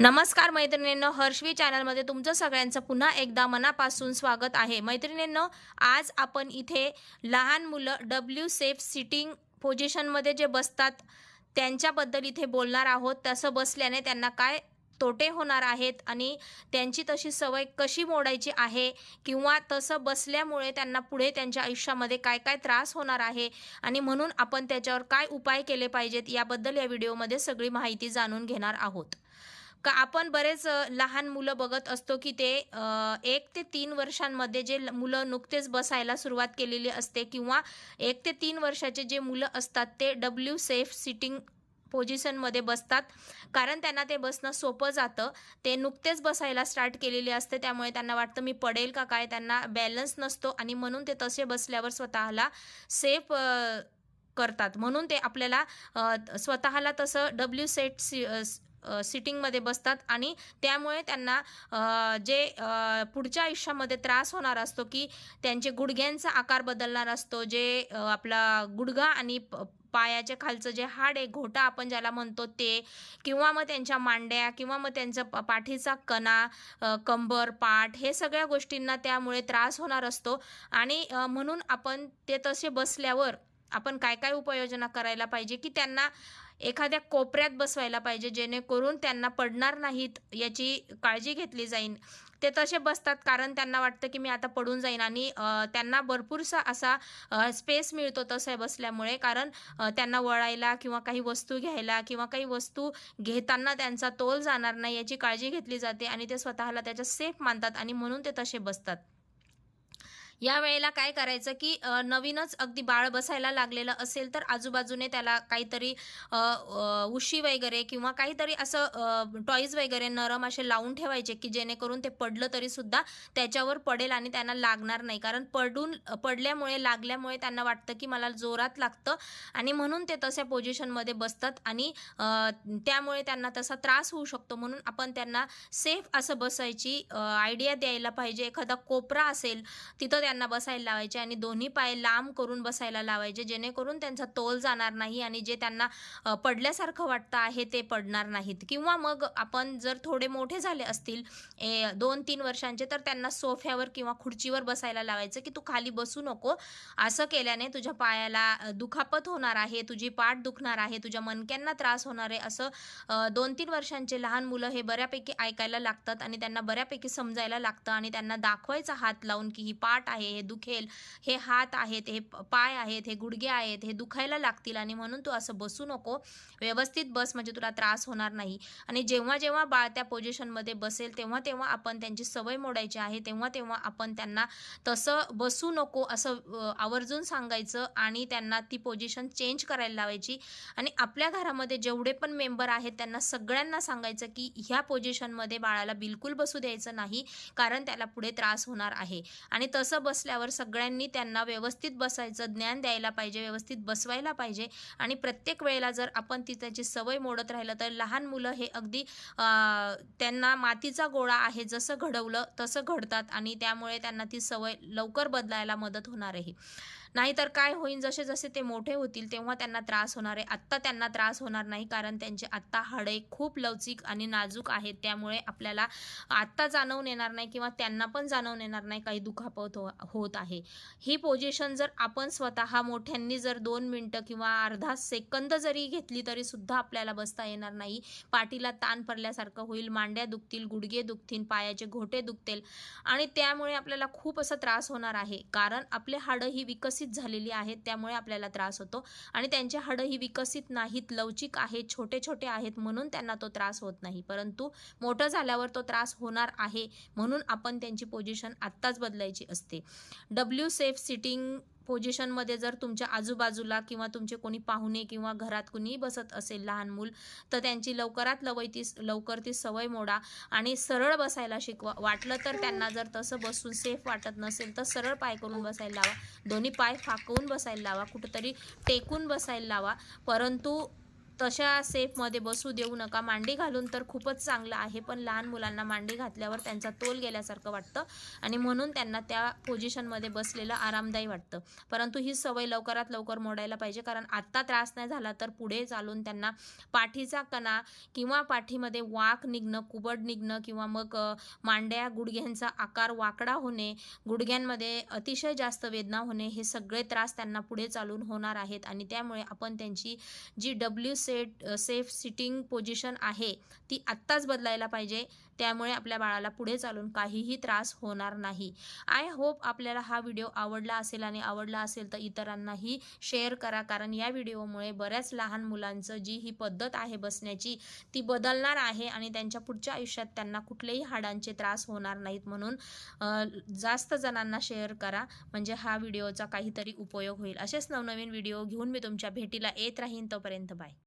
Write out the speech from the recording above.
नमस्कार मैत्रिणींनो हर्षवी चॅनलमध्ये तुमचं सगळ्यांचं पुन्हा एकदा मनापासून स्वागत आहे. मैत्रिणींनो आज आपण इथे लहान मुलं डब्ल्यू सेफ सिटिंग पोझिशनमध्ये जे बसतात त्यांच्याबद्दल इथे बोलणार आहोत. तसं बसल्याने त्यांना काय तोटे होणार आहेत आणि त्यांची तशी सवय कशी मोडायची आहे किंवा तसं बसल्यामुळे त्यांना पुढे त्यांच्या आयुष्यामध्ये काय काय त्रास होणार आहे आणि म्हणून आपण त्याच्यावर काय उपाय केले पाहिजेत याबद्दल या व्हिडिओमध्ये सगळी माहिती जाणून घेणार आहोत. का आपण बरेच लहान मुलं बघत असतो की ते एक ते तीन वर्षांमध्ये जे ल- मुलं नुकतेच बसायला सुरुवात केलेली असते किंवा एक ते तीन वर्षाचे जे मुलं असतात ते डब्ल्यू सेफ सिटिंग पोझिशनमध्ये बसतात. कारण त्यांना ते बसणं सोपं जातं. ते नुकतेच बसायला स्टार्ट केलेले असते. त्यामुळे त्यांना वाटतं मी पडेल का काय? त्यांना बॅलन्स नसतो आणि म्हणून ते तसे बसल्यावर स्वतःला सेफ करतात. म्हणून ते आपल्याला स्वतःला तसं डब्ल्यू सेट सी सिटिंगमध्ये बसतात आणि त्यामुळे त्यांना जे पुढच्या आयुष्यामध्ये त्रास होणार असतो की त्यांचे गुडघ्यांचा आकार बदलणार असतो जे आपला गुडघा आणि प- पायाच्या खालचं जे हाड आहे घोटा आपण ज्याला म्हणतो ते किंवा मग त्यांच्या मांड्या किंवा मग त्यांचा प- पाठीचा कणा कंबर पाठ हे सगळ्या गोष्टींना त्यामुळे त्रास होणार असतो. आणि म्हणून आपण ते तसे बसल्यावर आपण काय काय उपाययोजना करायला पाहिजे की त्यांना एखाद्या कोपऱ्यात बसवायला पाहिजे जेणेकरून त्यांना पडणार नाहीत याची काळजी घेतली जाईल ते तसे बसतात कारण त्यांना वाटतं की मी आता पडून जाईन आणि त्यांना भरपूरसा असा स्पेस मिळतो तसं बसल्यामुळे. कारण त्यांना वळायला किंवा काही वस्तू घ्यायला किंवा काही वस्तू घेताना त्यांचा तोल जाणार नाही याची काळजी घेतली जाते आणि ते स्वतःला त्याच्या सेफ मानतात आणि म्हणून ते तसे बसतात. या वेळेला काय करायचं की नवीनच अगदी बाळ बसायला लागलेलं असेल तर आजूबाजूने त्याला काहीतरी उशी वगैरे किंवा काहीतरी असं टॉईज वगैरे नरम असे लावून ठेवायचे की जेणेकरून ते पडलं तरी सुद्धा त्याच्यावर पडेल आणि त्यांना लागणार नाही. कारण पडून पडल्यामुळे लागल्यामुळे त्यांना वाटतं की मला जोरात लागतं आणि म्हणून ते तशा पोझिशनमध्ये बसतात आणि त्यामुळे त्यांना तसा त्रास होऊ शकतो. म्हणून आपण त्यांना सेफ असं बसायची आयडिया द्यायला पाहिजे. एखादा कोपरा असेल तिथं त्यांना बसायला लावायचे आणि दोन्ही पाय लांब करून बसायला लावायचे जेणेकरून त्यांचा तोल जाणार नाही आणि जे त्यांना पडल्यासारखं वाटतं आहे ते पडणार नाहीत. किंवा मग आपण जर थोडे मोठे झाले असतील ए, दोन तीन वर्षांचे तर त्यांना सोफ्यावर किंवा खुर्चीवर बसायला लावायचं की तू खाली बसू नको. असं केल्याने तुझ्या पायाला दुखापत होणार आहे तुझी पाठ दुखणार आहे तुझ्या मनक्यांना त्रास होणार आहे असं दोन तीन वर्षांचे लहान मुलं हे बऱ्यापैकी ऐकायला लागतात आणि त्यांना बऱ्यापैकी समजायला लागतं आणि त्यांना दाखवायचा हात लावून की ही पाठ आहे हे दुखेल हे हात आहेत हे पाय आहेत हे गुडघे आहेत हे दुखायला लागतील आणि म्हणून तू असं बसू नको. व्यवस्थित बस म्हणजे तुला त्रास होणार नाही. आणि जेव्हा जेव्हा बाळ त्या पोझिशनमध्ये बसेल तेव्हा तेव्हा आपण त्यांची सवय मोडायची आहे तेव्हा तेव्हा आपण त्यांना तसं बसू नको असं आवर्जून सांगायचं आणि त्यांना ती पोझिशन चेंज करायला लावायची. आणि आपल्या घरामध्ये जेवढे पण मेंबर आहेत त्यांना सगळ्यांना सांगायचं की ह्या पोझिशनमध्ये बाळाला बिलकुल बसू द्यायचं नाही कारण त्याला पुढे त्रास होणार आहे. आणि तसं बसल्यावर सगळ्यांनी त्यांना व्यवस्थित बसायचं ज्ञान द्यायला पाहिजे व्यवस्थित बसवायला पाहिजे. आणि प्रत्येक वेळेला जर आपण ती त्याची सवय मोडत राहिलं तर लहान मुलं हे अगदी त्यांना मातीचा गोळा आहे जसं घडवलं तसं घडतात. आणि त्यामुळे त्यांना ती सवय लवकर बदलायला मदत होणार आहे नाहीतर काय होईल? जसे जसे ते मोठे होतील तेव्हा त्यांना त्रास होणार आहे. आत्ता त्यांना त्रास होणार नाही कारण त्यांचे आत्ता हाडे खूप लवचिक आणि नाजूक आहेत. त्यामुळे आपल्याला आत्ता जाणवून येणार नाही किंवा त्यांना पण जाणवून येणार नाही काही दुखापत हो होत आहे. ही पोझिशन जर आपण स्वतः मोठ्यांनी जर दोन मिनटं किंवा अर्धा सेकंद जरी घेतली तरी सुद्धा आपल्याला बसता येणार नाही. पाठीला ताण पडल्यासारखं होईल मांड्या दुखतील गुडघे दुखतील पायाचे घोटे दुखतील. आणि त्यामुळे आपल्याला खूप असा त्रास होणार आहे. कारण आपले हाडं ही विकसित विकसित झालेली आहेत त्यामुळे आपल्याला त्रास होतो. आणि त्यांचे हाडं ही विकसित नाहीत लवचिक आहेत छोटे छोटे आहेत म्हणून त्यांना तो त्रास होत नाही. परंतु मोठं झाल्यावर तो त्रास होणार आहे म्हणून आपण त्यांची पोझिशन आत्ताच बदलायची असते. डब्ल्यू सेफ सिटिंग पोझिशनमध्ये जर तुमच्या आजूबाजूला किंवा तुमचे कोणी पाहुणे किंवा घरात कुणीही बसत असेल लहान मूल तर त्यांची लवकरात लवय ती लवकर ती सवय मोडा आणि सरळ बसायला शिकवा. वाटलं तर त्यांना जर तसं बसून सेफ वाटत नसेल तर सरळ पाय करून बसायला लावा. दोन्ही पाय फाकवून बसायला लावा. कुठंतरी टेकून बसायला लावा. परंतु तशा सेफमध्ये बसू देऊ नका. मांडी घालून तर खूपच चांगलं आहे पण लहान मुलांना मांडी घातल्यावर त्यांचा तोल गेल्यासारखं वाटतं आणि म्हणून त्यांना त्या पोझिशनमध्ये बसलेलं आरामदायी वाटतं. परंतु ही सवय लवकरात लवकर मोडायला पाहिजे कारण आत्ता त्रास नाही झाला तर पुढे चालून त्यांना पाठीचा कणा किंवा पाठीमध्ये वाक निघणं कुबड निघणं किंवा मग मांड्या गुडघ्यांचा आकार वाकडा होणे गुडघ्यांमध्ये अतिशय जास्त वेदना होणे हे सगळे त्रास त्यांना पुढे चालून होणार आहेत आणि त्यामुळे आपण त्यांची जी W set safe sitting position आहे ती आत्ताच बदलायला पाहिजे. त्यामुळे आपल्या बाळाला पुढे चालून काहीही त्रास होणार नाही. आय होप आपल्याला हा व्हिडिओ आवडला असेल आणि आवडला असेल तर इतरांनाही शेअर करा. कारण या व्हिडिओमुळे बऱ्याच लहान मुलांचं जी ही पद्धत आहे बसण्याची ती बदलणार आहे आणि त्यांच्या पुढच्या आयुष्यात त्यांना कुठलेही हाडांचे त्रास होणार नाहीत म्हणून जास्त जणांना शेअर करा. म्हणजे हा व्हिडिओचा काहीतरी उपयोग होईल. असेच नवनवीन व्हिडिओ घेऊन मी तुमच्या भेटीला येत राहीन. तोपर्यंत बाय